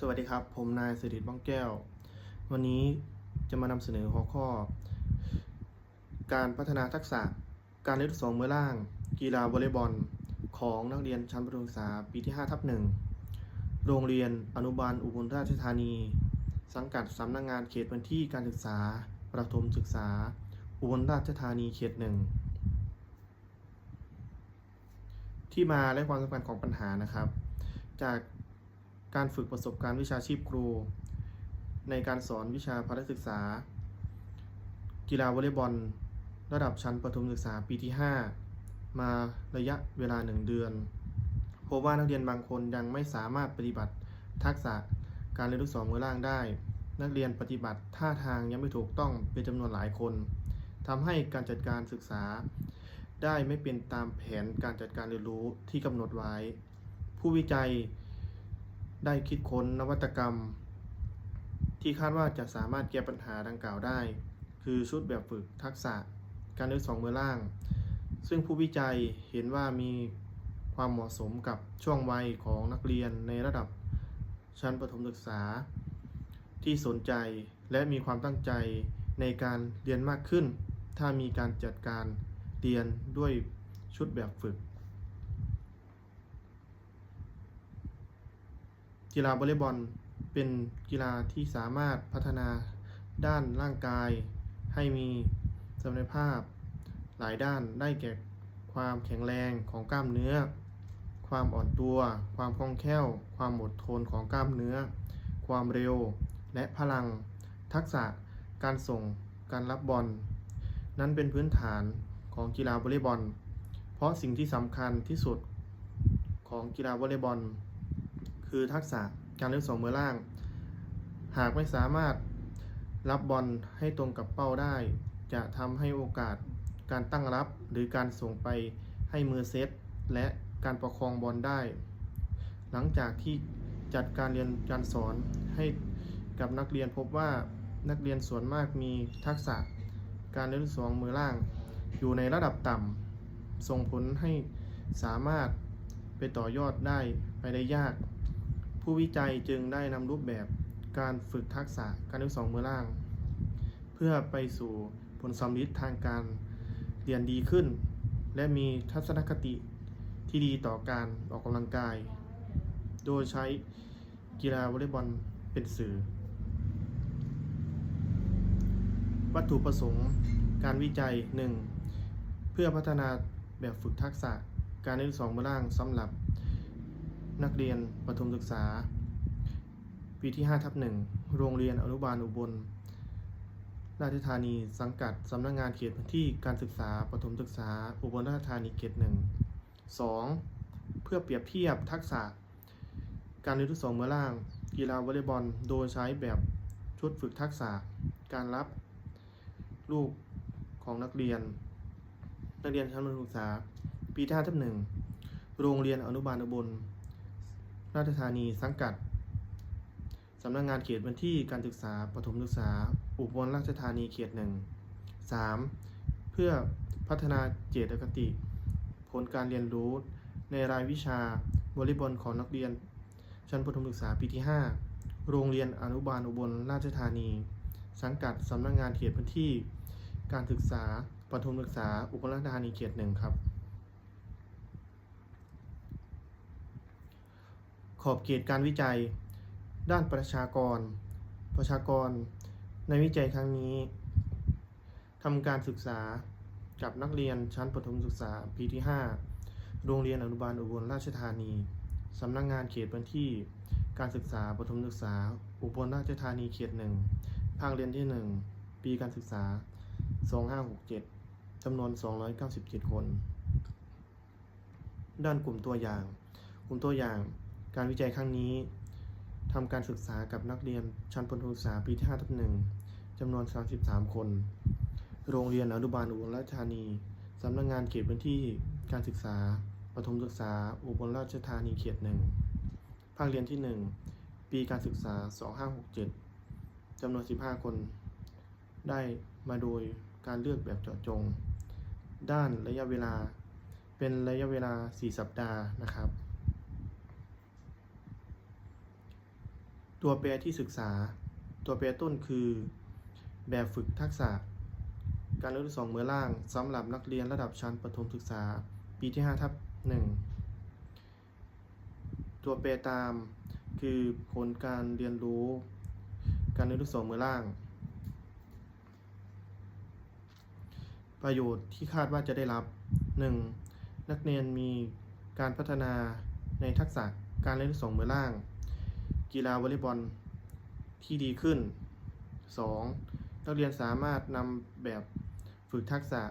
สวัสดีครับ ผมนายสิริบ้องแก้ว วันนี้จะมานำเสนอหัวข้อ การพัฒนาทักษะการเล่นสองมือล่าง กีฬาวอลเลย์บอล ของนักเรียนชั้นประถมศึกษาปีที่5ทับหนึ่งโรงเรียนอนุบาลอุบลราชธานี สังกัดสำนักงงานเขตพื้นที่การศึกษา ประถมศึกษา อุบลราชธานีเขตหนึ่งที่มาและความสำคัญของปัญหานะครับ จาก การฝึกประสบการณ์วิชาชีพครู ในการสอนวิชาพละศึกษา กีฬาวอลเลย์บอล ระดับชั้นประถมศึกษาปีที่ 5 มาระยะเวลา 1 เดือนพบว่านักเรียนบางคนยังไม่สามารถปฏิบัติทักษะการเล่นลูกศรมือล่างได้ นักเรียนปฏิบัติท่าทางยังไม่ถูกต้องเป็นจำนวนหลายคนทำให้การจัดการศึกษา ได้ไม่เป็นตามแผนการจัดการเรียนรู้ที่กำหนดไว้ ผู้วิจัย ได้คิดค้นนวัตกรรม ที่คาดว่าจะสามารถแก้ปัญหาดังกล่าวได้ คือชุดแบบฝึกทักษะการเลือกสองมือล่าง ซึ่งผู้วิจัยเห็นว่ามีความเหมาะสมกับช่วงวัยของนักเรียนในระดับชั้นประถมศึกษา ที่สนใจและมีความตั้งใจในการเรียนมากขึ้น ถ้ามีการจัดการเรียนด้วยชุดแบบฝึก กีฬาวอลเลย์บอลเป็นกีฬาที่สามารถพัฒนาด้านร่างกาย ให้มีสมรรถภาพ หลายด้านได้แก่ความแข็งแรงของกล้ามเนื้อ ความอ่อนตัว ความคล่องแคล่ว ความอดทนของกล้ามเนื้อ ความเร็ว และพลัง ทักษะ การส่ง การรับบอล นั้นเป็นพื้นฐานของกีฬาวอลเลย์บอล เพราะสิ่งที่สำคัญที่สุดของกีฬาวอลเลย์บอล คือทักษะการเล่นสองมือล่าง หากไม่สามารถรับบอลให้ตรงกับเป้าได้ จะทำให้โอกาสการตั้งรับหรือการส่งไปให้มือเซตและการประคองบอลได้ หลังจากที่จัดการเรียนการสอนให้กับนักเรียนพบว่านักเรียนส่วนมากมีทักษะการเล่นสองมือล่าง อยู่ในระดับต่ำส่งผลให้สามารถไปต่อยอดได้ไปได้ยาก ผู้วิจัยจึงได้นำรูปแบบการฝึกทักษะการเล่นสองมือล่าง เพื่อไปสู่ผลสำลิดทางการเรียนดีขึ้น และมีทัศนคติที่ดีต่อการออกกำลังกาย โดยใช้กีฬาวอลเลย์บอลเป็นสื่อ วัตถุประสงค์การวิจัย 1. เพื่อพัฒนาแบบฝึกทักษะการเล่นสองมือล่างสำหรับ นักเรียนประถมศึกษา ปีที่5ทับหนึ่งโรงเรียนอนุบาลอุบล ราชธานีสังกัดสำนักงงานเขตพื้นที่การศึกษาประถมศึกษา อุบลราชธานีเขตหนึ่งสองเพื่อเปรียบเทียบทักษะ การเรียนรู้สองเมื่อล่าง กีฬาวอลเลย์บอลโดยใช้แบบชุดฝึกทักษะ การรับลูกของนักเรียน นักเรียนชั้นประถมศึกษา ปีที่5ทับหนึ่งโรงเรียนอนุบาลอุบล ราชธานีสังกัดสำนักงงานเขตพื้นที่การศึกษาประถมศึกษา อุบลราชธานีเขตหนึ่งสามเพื่อพัฒนาเจตคติ ผลการเรียนรู้ ในรายวิชาวอลเลย์บอลของนักเรียน ชั้นประถมศึกษาปีที่ 5 โรงเรียนอนุบาลอุบลราชธานี สังกัดสำนักงงานเขตพื้นที่ การศึกษาประถมศึกษาอุบลราชธานีเขตหนึ่งครับ ข อบเขตการวิจัย ด้านประชากร ประชากร ในวิจัยครั้งนี้ทำการศึกษากับนักเรียนชั้นประถมศึกษาปีที่ 5 โรงเรียนอนุบาลอุบลราชธานีสำนักงงานเขตพื้นที่ การศึกษาประถมศึกษา อุบลราชธานีเขตหนึ่งภาคเรียนที่ 1 ปีการศึกษา 2567จำนวน 297 คน ด้านกลุ่มตัวอย่าง กลุ่มตัวอย่าง การวิจัยครั้งนี้ทำการศึกษากับนักเรียนชั้นประถมศึกษาปีที่5ทับ1จำนวน 33 คน โรงเรียนอนุบาลอุบลราชธานีสำนักงงานเขตพื้นที่การศึกษาประถมศึกษาอุบลราชธานีเขตหนึ่งภาคเรียนที่ 1 ปีการศึกษา 2567จำนวน 15 คน ได้มาโดยการเลือกแบบเจาะจง ด้านระยะเวลาเป็นระยะเวลา 4 สัปดาห์นะครับ ตัวแปรที่ศึกษา ตัวแปรต้นคือ แบบฝึกทักษะ การเรียนรู้สองมือล่างสำหรับนักเรียนระดับชั้นประถมศึกษา ปีที่5ทับ1ตัวแปรตามคือผลการเรียนรู้ การเรียนรู้สองมือล่าง ประโยชน์ที่คาดว่าจะได้รับ 1. นักเรียนมีการพัฒนาในทักษะการเล่นสองมือล่าง กีฬาวอลเลย์บอลที่ดีขึ้น 2. นักเรียนสามารถนำแบบฝึกทักษะ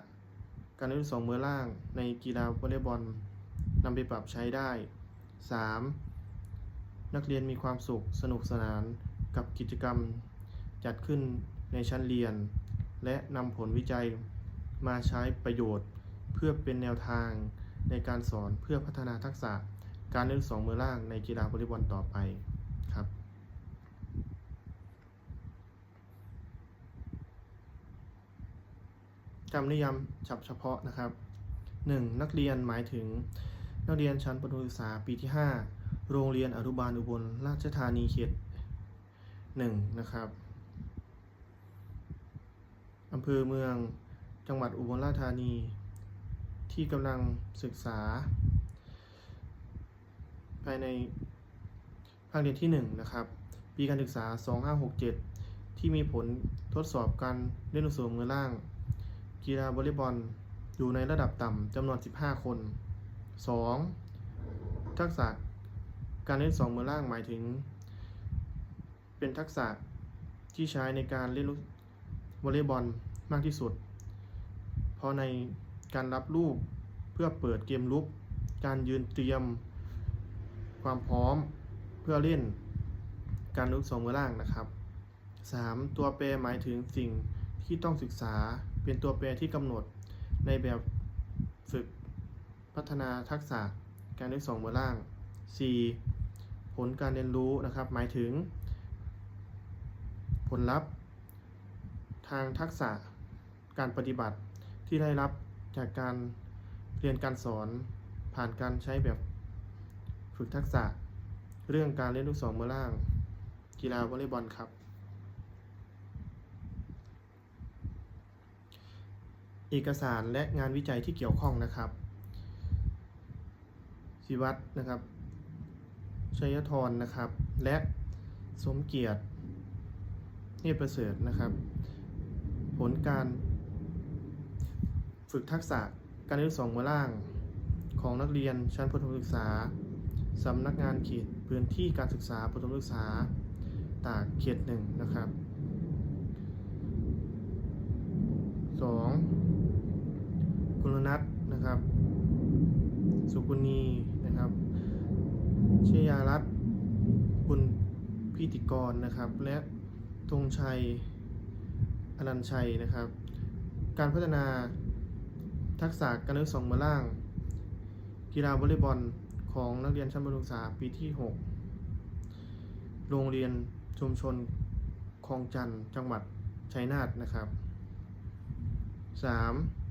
การเล่นสองมือล่างในกีฬาวอลเลย์บอลนำไปปรับใช้ได้ 3. นักเรียนมีความสุขสนุกสนานกับกิจกรรมจัดขึ้นในชั้นเรียน และนำผลวิจัยมาใช้ประโยชน์ เพื่อเป็นแนวทางในการสอนเพื่อพัฒนาทักษะการเล่นสองมือล่างในกีฬาวอลเลย์บอลต่อไปครับ คำนิยามฉับเฉพาะนะครับ 1. นักเรียนหมายถึง นักเรียนชั้นประถมศึกษาปีที่ 5 โรงเรียนอนุบาลอุบลราชธานีเขต1นะครับอำเภอเมืองจังหวัดอุบลราชธานี ที่กำลังศึกษา ภายในภาคเรียนที่ 1 นะครับ ปีการศึกษา 2567 ที่มีผลทดสอบการเล่นลูกโป่มือล่าง กีฬาวอลเลย์บอลอยู่ในระดับต่ำจำนวน 15 คน 2. ทักษะการเล่น2มือล่างหมายถึง เป็นทักษะที่ใช้ในการเล่นลูกวอลเลย์บอลมากที่สุด เพราะในการรับลูกเพื่อเปิดเกมลุก การยืนเตรียม ความพร้อมเพื่อเล่นการลุกสองมือล่างนะครับ 3. ตัวแปรหมายถึงสิ่งที่ต้องศึกษา เป็นตัวแปรที่กำหนดในแบบฝึกพัฒนาทักษะการเล่นสองมือล่าง 4. ผลการเรียนรู้นะครับ หมายถึง ผลลัพธ์ ทางทักษะการปฏิบัติที่ได้รับจากการเรียนการสอนผ่านการใช้แบบฝึกทักษะ เรื่องการเล่นลูกสองมือล่าง กีฬาวอลเลย์บอลครับ เอกสารและงานวิจัยที่เกี่ยวข้องนะครับศิวัตรนะครับ ชัยธรนะครับ และสมเกียรติเนตรประเสริฐนะครับ ผลการฝึกทักษะการเรียนสองมือล่างของนักเรียนชั้นประถมศึกษาสำนักงานเขตพื้นที่การศึกษาประถมศึกษาตากเขตหนึ่งนะครับ 2. กุลนัทนะครับ สุกุณีนะครับชยารัตน์บุญพิติกรนะครับ และธงชัยอนันชัยนะครับ การพัฒนาทักษะการเล่นสองมือล่าง กีฬาวอลเลย์บอลของนักเรียนชั้นประถมศึกษาปีที่ 6 โรงเรียนชุมชนคลองจันทร์จังหวัดชัยนาทนะครับ 3.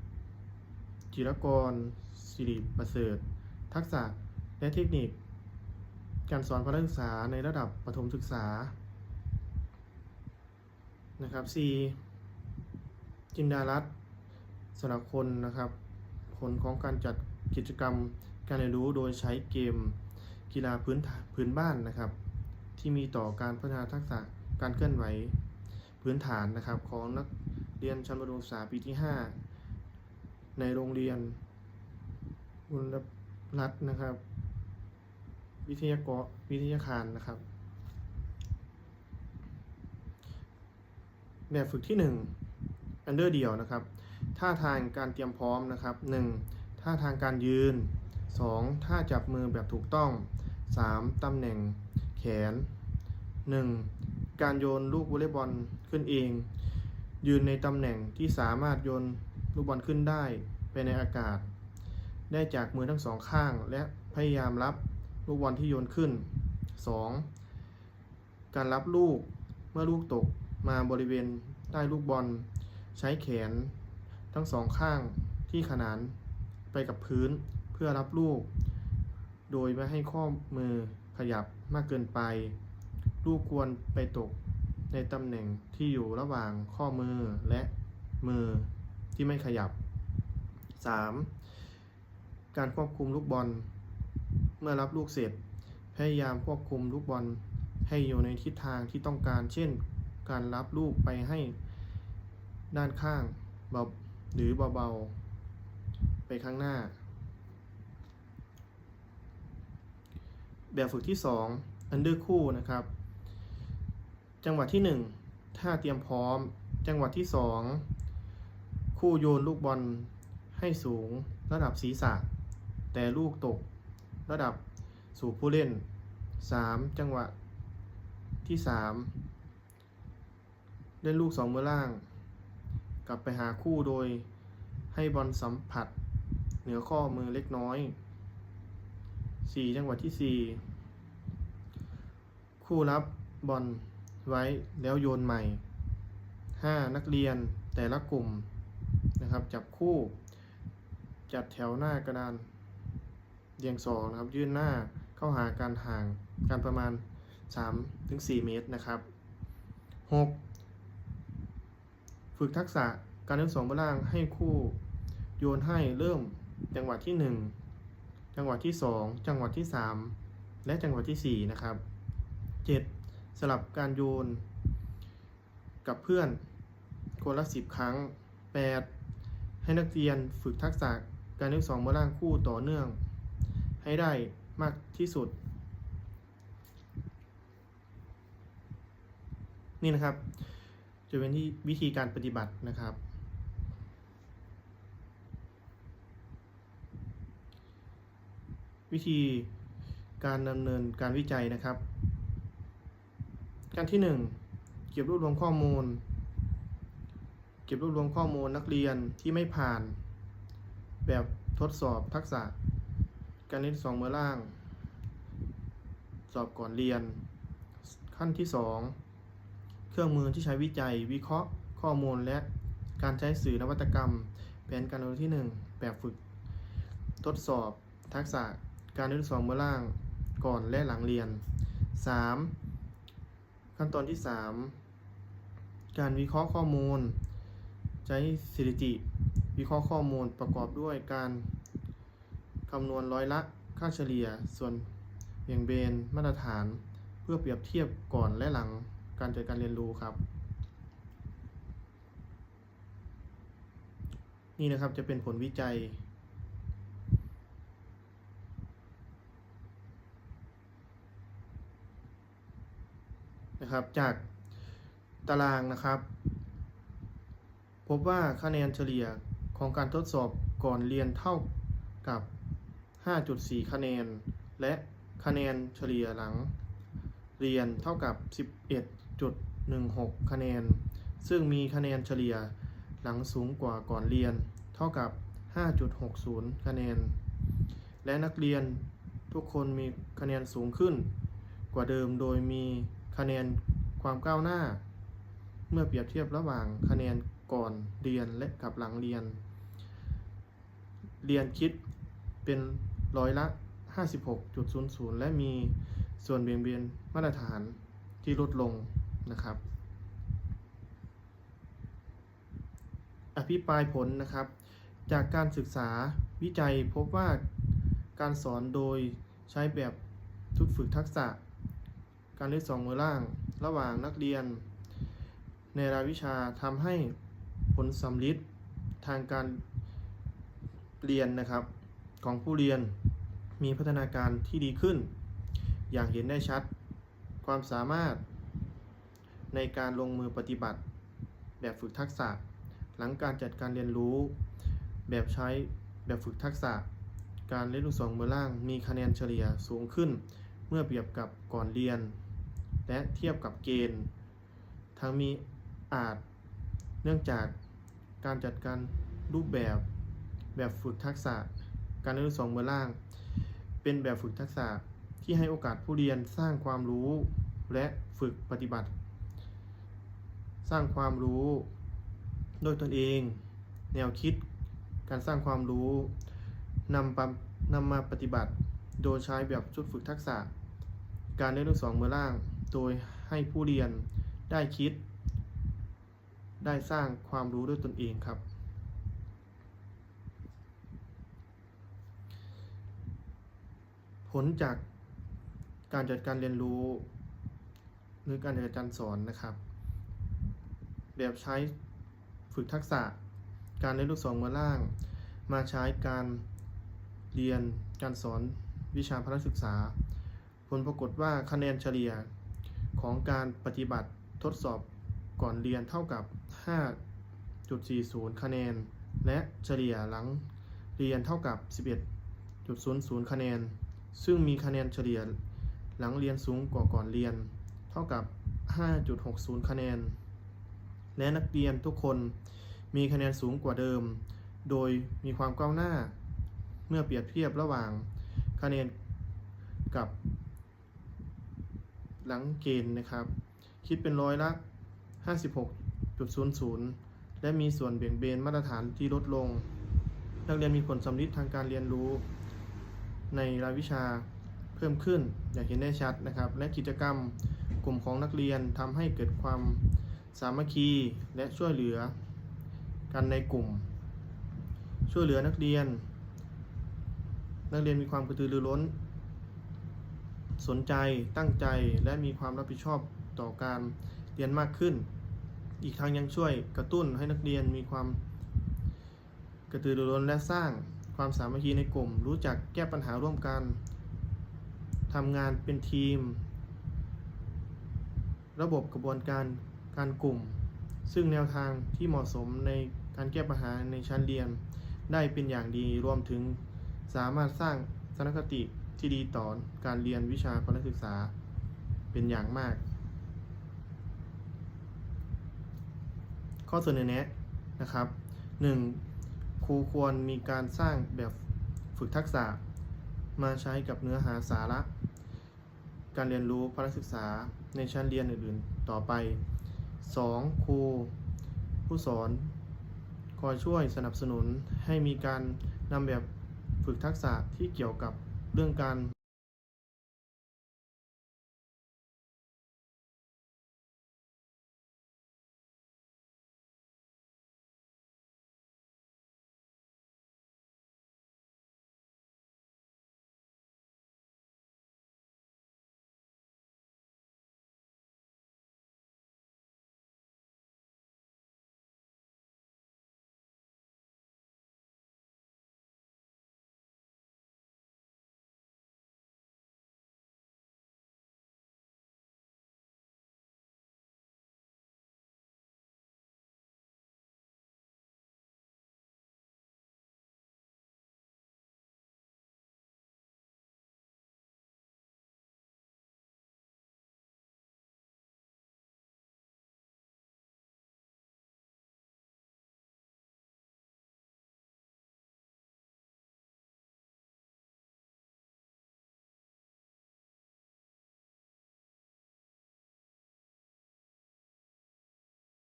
จิรกรสิริประเสริฐ ทักษะและเทคนิค การสอนพละศึกษาในระดับประถมศึกษา นะครับ 4. จินดารัตน์สรคนนะครับ ผลของการจัดกิจกรรมการเรียนรู้โดยใช้เกมกีฬาพื้นฐานพื้นบ้านนะครับ ที่มีต่อการพัฒนาทักษะการเคลื่อนไหวพื้นฐานนะครับ ของนักเรียนชั้นประถมศึกษาปีที่ 5 ในโรงเรียนบุญรัตน์นะครับ วิทยากรวิทยาคารนะครับ แบบฝึกที่1อันเดอร์เดียวนะครับ ท่าทางการเตรียมพร้อมนะครับ 1. ท่าทางการยืน 2. ท่าจับมือแบบถูกต้อง 3. ตำแหน่งแขน 1. การโยนลูกวอลเลย์บอลขึ้นเอง ยืนในตำแหน่งที่สามารถโยน ลูกบอลขึ้นได้ไปในอากาศ ได้จากมือทั้งสองข้าง และพยายามรับลูกบอลที่โยนขึ้น 2. การรับลูกเมื่อลูกตกมาบริเวณใต้ลูกบอล ใช้แขน ทั้งสองข้างที่ขนานไปกับพื้นเพื่อรับลูก โดยไม่ให้ข้อมือขยับมากเกินไป ลูกควรไปตกในตำแหน่งที่อยู่ระหว่างข้อมือและมือ ที่ไม่ขยับ 3. การควบคุมลูกบอล เมื่อรับลูกเสร็จ พยายามควบคุมลูกบอลให้อยู่ในทิศทางที่ต้องการ เช่น การรับลูกไปให้ด้านข้างเบาหรือเบาๆ ไปข้างหน้า แบบฝึกที่ 2 อันเดอร์คู่นะครับ จังหวะที่1ถ้าเตรียมพร้อม จังหวะที่ 2 คู่โยนลูกบอลให้สูงระดับศีรษะ แต่ลูกตกระดับสู่ผู้เล่น 3. จังหวะที่ 3 เล่นลูกสองมือล่าง กลับไปหาคู่โดยให้บอลสัมผัส เหนือข้อมือเล็กน้อย 4. จังหวะที่ 4 คู่รับบอลไว้แล้วโยนใหม่ 5. นักเรียนแต่ละกลุ่ม นะครับ จับคู่ จัดแถวหน้ากระดานเรียงสองนะครับ ยื่นหน้าเข้าหาการห่างการประมาณ 3-4 เมตรนะครับ 6. ฝึกทักษะการเล่นสองบนล่างให้คู่โยนให้เริ่มจังหวะที่ 1 จังหวะที่ 2 จังหวะที่ 3 และจังหวะที่ 4 นะครับ 7. สลับการโยน กับเพื่อนคนละ 10 ครั้ง 8. ให้นักเรียนฝึกทักษะการเล่นสองบนล่างคู่ต่อเนื่อง ให้ได้มากที่สุด นี่นะครับ จะเป็นที่วิธีการปฏิบัตินะครับ วิธีการดำเนินการวิจัยนะครับ การที่ 1 เก็บรวบรวมข้อมูล เก็บรวบรวมข้อมูลนักเรียนที่ไม่ผ่าน แบบทดสอบทักษะ การเล่นสองมือล่าง สอบก่อนเรียน ขั้นที่ 2 เครื่องมือที่ใช้วิจัย วิเคราะห์ ข้อมูลและการใช้สื่อนวัตกรรม แผนการเรียนที่ 1 แบบฝึก ทดสอบ ทักษะการเรียนสองมือล่างก่อนและหลังเรียน 3. ขั้นตอนที่ 3 การวิเคราะห์ข้อมูล ใช้สถิติ วิเคราะห์ข้อมูลประกอบด้วยการคำนวณร้อยละค่าเฉลี่ย ส่วนเบี่ยงเบนมาตรฐาน เพื่อเปรียบเทียบก่อนและหลังการจัดการเรียนรู้ครับ นี่นะครับจะเป็นผลวิจัย นะครับจากตารางนะครับ พบว่าคะแนนเฉลี่ยของการทดสอบก่อนเรียนเท่ากับ 5.4 คะแนน และคะแนนเฉลี่ยหลัง เรียนเท่ากับ 11.16 คะแนน ซึ่งมีคะแนนเฉลี่ยหลังสูงกว่าก่อนเรียน เท่ากับ 5.60 คะแนน และนักเรียนทุกคนมีคะแนนสูงขึ้น กว่าเดิมโดยมีคะแนนความก้าวหน้า เมื่อเปรียบเทียบระหว่างคะแนน ก่อนเรียนและกับหลังเรียน เรียนคิดเป็นร้อยละ 56.00 และมีส่วนเบี่ยงเบนมาตรฐานที่ลดลงนะครับ อภิปรายผลนะครับ จากการศึกษาวิจัยพบว่าการสอนโดยใช้แบบทุกฝึกทักษะ การเล่นสองมือล่าง ระหว่างนักเรียน ในรายวิชาทำให้ ผลสำลิดทางการเรียนนะครับของผู้เรียนมีพัฒนาการที่ดีขึ้น อย่างเห็นได้ชัดความสามารถในการลงมือปฏิบัติ แบบฝึกทักษะ หลังการจัดการเรียนรู้ แบบใช้แบบฝึกทักษะ การเล่นลูกสองมือล่างมีคะแนนเฉลี่ยสูงขึ้น เมื่อเปรียบกับก่อนเรียน และเทียบกับเกณฑ์ ทั้งมีอาจเนื่องจาก การจัดการรูปแบบแบบฝึกทักษะ การเรียนรู้สองเมือล่าง เป็นแบบฝึกทักษะที่ให้โอกาสผู้เรียนสร้างความรู้และฝึกปฏิบัติ สร้างความรู้โดยตนเอง แนวคิด การสร้างความรู้นำปะนำมาปฏิบัติ โดยใช้แบบชุดฝึกทักษะ การเล่นลูกสองเมือล่าง โดยให้ผู้เรียนได้คิด ได้สร้างความรู้ด้วยตนเองครับ ผลจากการจัดการเรียนรู้ หรือการจัดการสอนนะครับ แบบใช้ฝึกทักษะการเล่นลูกศรเมือล่าง มาใช้การเรียนการสอนวิชาพละศึกษา ผลปรากฏว่าคะแนนเฉลี่ยของการปฏิบัติทดสอบก่อนเรียนเท่ากับ 5.40 คะแนน และเฉลี่ยหลังเรียนเท่ากับ 11.00 คะแนน ซึ่งมีคะแนนเฉลี่ยหลังเรียนสูงกว่าก่อนเรียน เท่ากับ 5.60 คะแนน และนักเรียนทุกคนมีคะแนนสูงกว่าเดิม โดยมีความก้าวหน้า เมื่อเปรียบเทียบระหว่างคะแนนกับหลังเกณฑ์นะครับ คิดเป็นร้อยละ 56.00 และมีส่วนเบี่ยงเบนมาตรฐานที่ลดลง นักเรียนมีผลสำลิดทางการเรียนรู้ ในรายวิชาเพิ่มขึ้นอย่างเห็นได้ชัดนะครับ และกิจกรรมกลุ่มของนักเรียนทำให้เกิดความสามัคคีและช่วยเหลือ กันในกลุ่ม ช่วยเหลือนักเรียน นักเรียนมีความกระตือรือร้น สนใจตั้งใจและมีความรับผิดชอบต่อการเรียนมากขึ้น อีกทั้งยังช่วยกระตุ้นให้นักเรียนมีความกระตือรือร้นและสร้างความสามัคคีในกลุ่ม รู้จักแก้ปัญหาร่วมกันทำงานเป็นทีม ระบบกระบวนการการกลุ่ม ซึ่งแนวทางที่เหมาะสมในการแก้ปัญหาในชั้นเรียน ได้เป็นอย่างดีรวมถึงสามารถสร้างสนคติที่ดีต่อการเรียนวิชาพละศึกษาเป็นอย่างมาก ข้อเสนอแนะนะครับ 1. ครูควรมีการสร้างแบบฝึกทักษะ มาใช้กับเนื้อหาสาระ การเรียนรู้พละศึกษาในชั้นเรียนอื่นๆ ต่อไป 2. ครูผู้สอนคอยช่วยสนับสนุนให้มีการนำแบบฝึกทักษะที่เกี่ยวกับเรื่องการ